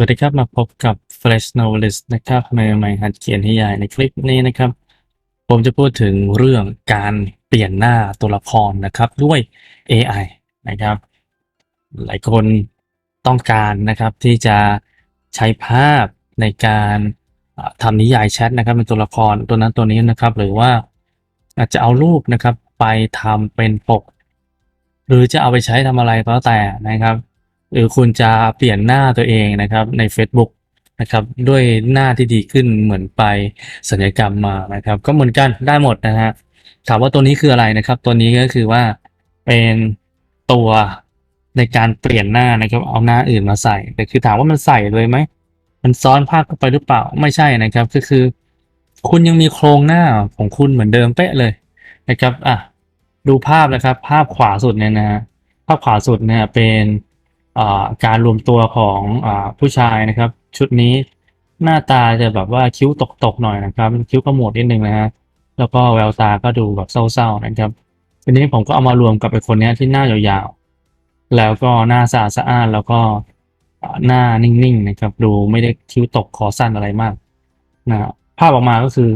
สวัสดีครับ มาพบกับ Fresh Novelist นะครับมือใหม่หัดเขียนนิยายในคลิปนี้นะครับ ผมจะพูดถึงเรื่องการเปลี่ยนหน้าตัวละครนะครับด้วย AI นะครับ หลายคนต้องการนะครับที่จะใช้ภาพในการอ่าทำนิยายแชทนะครับเป็นตัวละครตัวนั้นตัวนี้นะครับ หรือว่าอาจจะเอารูปนะครับไปทำเป็นปก หรือจะเอาไปใช้ทำอะไรก็แล้วแต่นะครับ หรือคุณจะเปลี่ยนหน้าตัวเองนะครับใน Facebook นะครับด้วยหน้าที่ดีขึ้นเหมือนไปศัลยกรรมมานะครับ ก็เหมือนกันได้หมดนะฮะถามว่าตัวนี้คืออะไรนะครับ ตัวนี้ก็คือว่าเป็นตัวในการเปลี่ยนหน้านะครับ เอาหน้าอื่นมาใส่ แต่คือถามว่ามันใส่เลยไหมมันซ้อนภาพเข้าไปหรือเปล่าไม่ใช่นะครับ ก็คือ คุณยังมีโครงหน้าของคุณเหมือนเดิมเป๊ะเลยนะครับอะดูภาพนะครับ ภาพขวาสุดเนี่ยนะฮะภาพขวาสุดเนี่ยเป็น การรวมตัวของอผู้ชายนะครับ ชุดนี้หน้าตาจะแบบว่าคิ้วตกๆหน่อยนะครับ คิ้วขมวดนิดนึงนะฮะแล้วก็แววตาก็ดูแบบเศร้าๆนะครับทีนี้ผมก็เอามารวมกับไอ้คนนี้ที่หน้ายาวๆ แล้วก็หน้าสะอาดสะอานแล้วก็หน้านิ่งๆนะครับ ดูไม่ได้คิ้วตกคอสั้นอะไรมากนะครับภาพออกมาก็คือ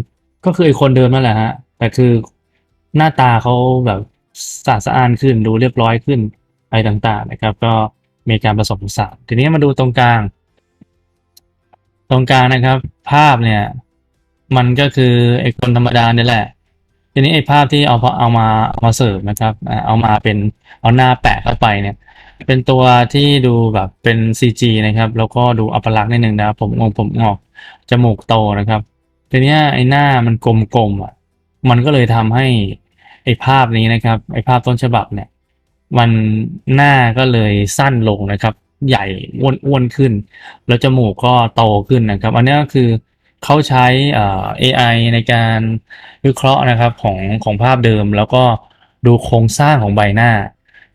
ก็คือไอ้คนเดิมนั่นแหละฮะแต่คือหน้าตาเขาแบบสะอาดสะอานขึ้นดูเรียบร้อยขึ้นอะไรต่างๆนะครับ ก็ มีการผสมผสานทีนี้มาดูตรงกลาง ตรงกลางนะครับ ภาพเนี่ย มันก็คือไอ้คนธรรมดาเนี่ยแหละ ทีนี้ไอ้ภาพที่เอาเอามาเอามาเสิร์ฟนะครับเอามาเป็นเอาหน้าแปะเข้าไปเนี่ย เป็นตัวที่ดูแบบเป็น CG นะครับ แล้วก็ดูอัปลักษณ์นิดนึงนะครับผมงงผมงอกจมูกโตนะครับทีนี้ไอ้หน้ามันกลมๆอะมันก็เลยทำให้ไอ้ภาพนี้นะครับไอ้ภาพต้นฉบับเนี่ย มันหน้าก็เลยสั้นลงนะครับ ใหญ่อ้วนอ้วนขึ้น แล้วจมูกก็โตขึ้นนะครับ อันนี้ก็คือเขาใช้เอ่อ AI ในการวิเคราะห์นะครับของของภาพเดิม แล้วก็ดูโครงสร้างของใบหน้า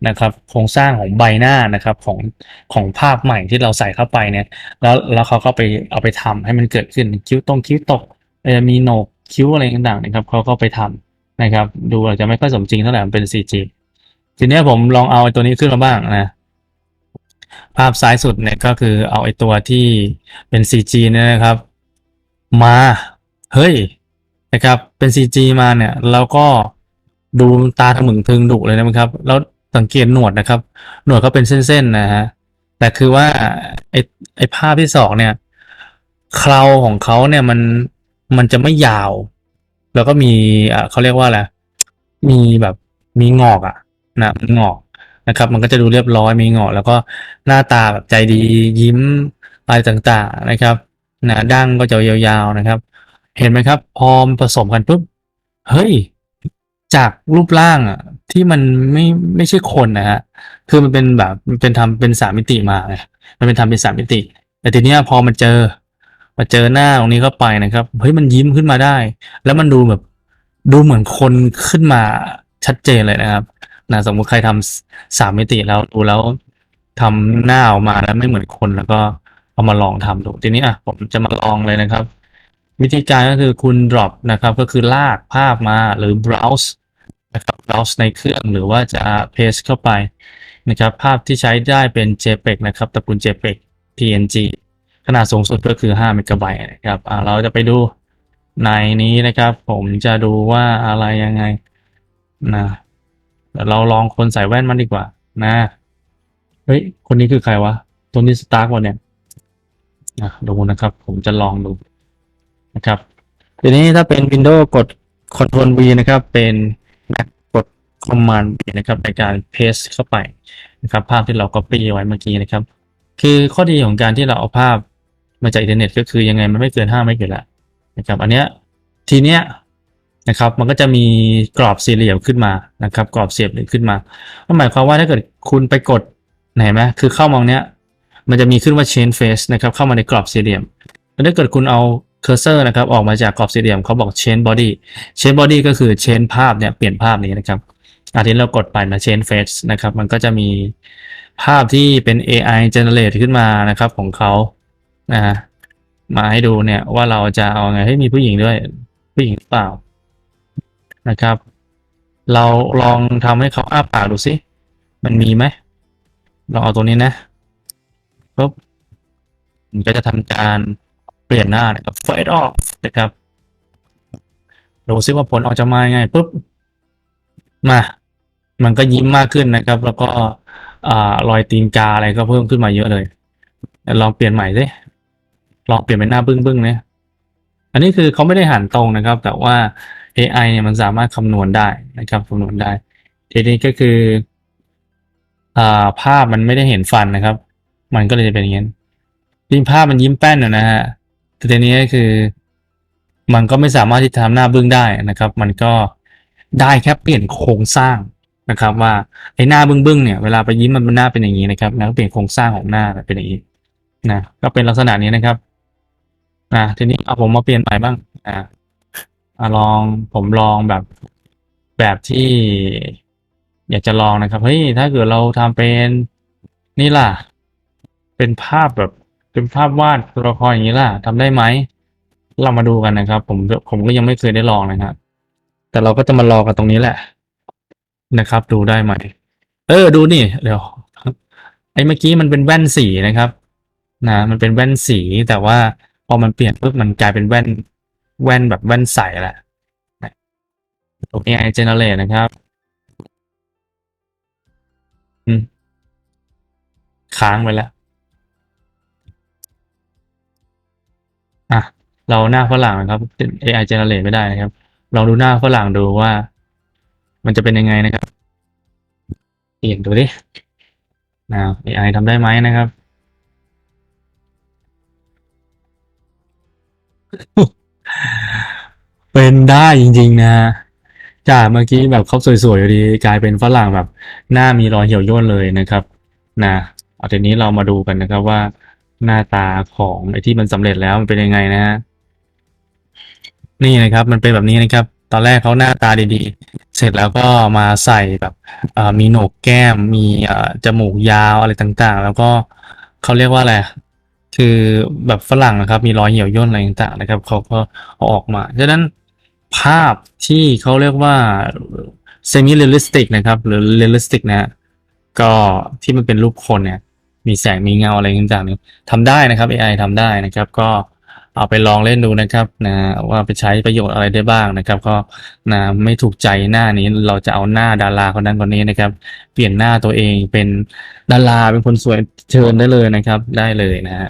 นะครับ โครงสร้างของใบหน้านะครับของของภาพใหม่ที่เราใส่เข้าไปเนี่ย แล้วแล้วเขาก็ไปเอาไปทำให้มันเกิดขึ้นคิ้วตรงคิ้วตกมีโหนกคิ้วอะไรต่างๆนะครับเขาก็ไปทำนะครับ ดูอาจจะไม่ค่อยสมจริงเท่าไหร่มันเป็น CG ทีนี้ผมลองเอาไอ้ตัวนี้ขึ้นมาบ้างนะ ภาพซ้ายสุดเนี่ยก็คือเอาไอ้ตัวที่เป็น CG เนี่ยนะครับ มาเฮ้ยนะครับเป็น CG มาเนี่ยแล้วก็ดูตาถมึงทึงดุเลยนะครับ แล้วสังเกตหนวดนะครับ หนวดก็เป็นเส้นๆนะฮะแต่คือว่าไอ้ไอ้ภาพที่สองเนี่ยเคราของเขาเนี่ยมันมันจะไม่ยาว แล้วก็มีอ่าเขาเรียกว่าอะไรมีแบบมีงอกอะ นะมันงอกนะครับ มันก็จะดูเรียบร้อยมีงอกแล้วก็หน้าตาแบบใจดียิ้มอะไรต่างๆนะครับนะดั้งก็จะยาวๆนะครับ เห็นไหมครับ พอมผสมกันปุ๊บเฮ้ยจากรูปร่างอะที่มันไม่ไม่ใช่คนนะฮะคือมันเป็นแบบมันเป็นทำเป็นสามมิติมาไงมันเป็นทำเป็นสามมิติ แต่ทีเนี้ยพอมันเจอมาเจอหน้าตรงนี้เข้าไปนะครับเฮ้ยมันยิ้มขึ้นมาได้ แล้วมันดูแบบดูเหมือนคนขึ้นมาชัดเจนเลยนะครับ นะสมมุติใครทำสามมิติแล้วดูแล้วทำหน้าออกมาแล้วไม่เหมือนคนแล้วก็เอามาลองทำดูทีนี้อะผมจะมาลองเลยนะครับ วิธีการก็คือคุณ drop นะครับ ก็คือลากภาพมาหรือ browse นะครับ browse ในเครื่องหรือว่าจะ paste เข้าไปนะครับ ภาพที่ใช้ได้เป็น JPEG นะครับตระกูล JPEG PNG ขนาดสูงสุดก็คือ5เมกะไบต์นะครับอ่าเราจะไปดูในนี้นะครับ ผมจะดูว่าอะไรยังไงนะ ดี๋ยวเราลองคนใส่แว่นมันดีกว่า นะ เฮ้ย คนนี้คือใครวะ ตัวนี้สตาร์กวะเนี่ยอะดูนะครับ ผมจะลองดูนะครับ ทีนี้ถ้าเป็น Windows กด Ctrl V นะครับ เป็น Mac กด Command V นะครับในการ paste เข้าไปนะครับ ภาพที่เรา copy ไว้เมื่อกี้นะครับ คือข้อดีของการที่เราเอาภาพมาจากอินเทอร์เน็ตก็คือยังไงมันไม่เกิน5เมกอยู่แล้วนะครับ อันเนี้ยทีเนี้ย นะครับ มันก็จะมีกรอบสี่เหลี่ยมขึ้นมานะครับ กรอบเสียบเหลี่ยมขึ้นมานั่นหมายความว่าถ้าเกิดคุณไปกดไหนไหมคือเข้ามองเนี้ย มันจะมีขึ้นว่า change face นะครับ เข้ามาในกรอบสี่เหลี่ยม แล้วถ้าเกิดคุณเอาเคอร์เซอร์นะครับ ออกมาจากกรอบสี่เหลี่ยมเขาบอก change body change body ก็คือ change ภาพเนี่ย เปลี่ยนภาพนี้นะครับอาทีนี้เรากดไปมา change face นะครับ มันก็จะมีภาพที่เป็น AI generate ขึ้นมานะครับของเขานะฮะมาให้ดูเนี่ยว่าเราจะเอาไงให้ยมีผู้หญิงด้วย ผู้หญิงหรือเปล่า นะครับ เราลองทำให้เขาอ้าปากดูสิ มันมีไหมลองเอาตัวนี้นะปุ๊บมันก็จะทำการเปลี่ยนหน้านะครับ fade off นะครับดูซิว่าผลออกจะมายังไงปุ๊บมา มันก็ยิ้มมากขึ้นนะครับ แล้วก็รอยตีนกาอะไรก็เพิ่มขึ้นมาเยอะเลย ลองเปลี่ยนใหม่สิลองเปลี่ยนเป็นหน้าบึ้งบึ้งๆเนี่ยอันนี้คือเขาไม่ได้หันตรงนะครับ แต่ว่า AI เนี่ยมันสามารถคำนวณได้นะครับคำนวณได้ ทีนี้ก็คืออ่าภาพมันไม่ได้เห็นฟันนะครับ มันก็เลยจะเป็นอย่างนี้ยิ่งภาพมันยิ้มแป้นอะนะฮะแต่ทีนี้ก็คือ มันก็ไม่สามารถที่จะทำหน้าบึ้งได้นะครับ มันก็ได้แค่เปลี่ยนโครงสร้างนะครับ ว่าไอ้หน้าบึ้งบึ้งๆเนี่ยเวลาไปยิ้มมันเป็นหน้าเป็นอย่างนี้นะครับแล้วเปลี่ยนโครงสร้างของหน้าเป็นอย่างนี้นะก็เป็นลักษณะนี้นะครับนะทีนี้เอาผมมาเปลี่ยนใหม่บ้างอ่า อะลองผมลองแบบแบบที่อยากจะลองนะครับ เฮ้ย ถ้าเกิดเราทำเป็นนี่ล่ะ เป็นภาพแบบเป็นภาพวาดตัวละครอย่างนี้ล่ะทำได้ไหม เรามาดูกันนะครับ ผมผมก็ยังไม่เคยได้ลองนะครับแต่เราก็จะมาลองกันตรงนี้แหละ นะครับ ดูได้ไหมเออ ดูนี่เดี๋ยวไอ้เมื่อกี้มันเป็นแว่นสีนะครับ นะ มันเป็นแว่นสีแต่ว่าพอมันเปลี่ยนปุ๊บมันกลายเป็นแว่น แว่นแบบแว่นใสแหละตรง AI generate นะครับอืมค้างไปแล้ว อะ เราหน้าฝรั่งนะครับ AI generate ไม่ได้นะครับ ลองดูหน้าฝรั่งดูว่า มันจะเป็นยังไงนะครับเปลี่ยนดูดินะ AI ทำได้ไหมนะครับ เป็นได้จริง ๆนะฮะจากเมื่อกี้แบบเขาสวยๆอยู่ดีกลายเป็นฝรั่งแบบ หน้ามีรอยเหี่ยวย่นเลยนะครับ นะเอาทีนี้เรามาดูกันนะครับว่าหน้าตาของไอ้ที่มันสำเร็จแล้วมันเป็นยังไงนะฮะนี่นะครับ มันเป็นแบบนี้นะครับ ตอนแรกเขาหน้าตาดีๆ เสร็จแล้วก็มาใส่แบบมีโหนกแก้ม มีจมูกยาวอะไรต่างๆ แล้วก็เขาเรียกว่าอะไรคือแบบฝรั่งนะครับ มีรอยเหี่ยวย่นอะไรต่างๆนะครับเขาก็อออกมาฉะนั้น ภาพที่เขาเรียกว่า semi realistic นะครับ หรือ realistic นะฮะก็ที่มันเป็นรูปคนเนี่ย มีแสงมีเงาอะไรต่างๆนี่ยทำได้นะครับ AI ทำได้นะครับ ก็เอาไปลองเล่นดูนะครับนะว่าไปใช้ประโยชน์อะไรได้บ้างนะครับ ก็นะไม่ถูกใจหน้านี้เราจะเอาหน้าดาราคนนั้นคนนี้นะครับ เปลี่ยนหน้าตัวเองเป็นดาราเป็นคนสวยเชิญได้เลยนะครับ ได้เลยนะฮะ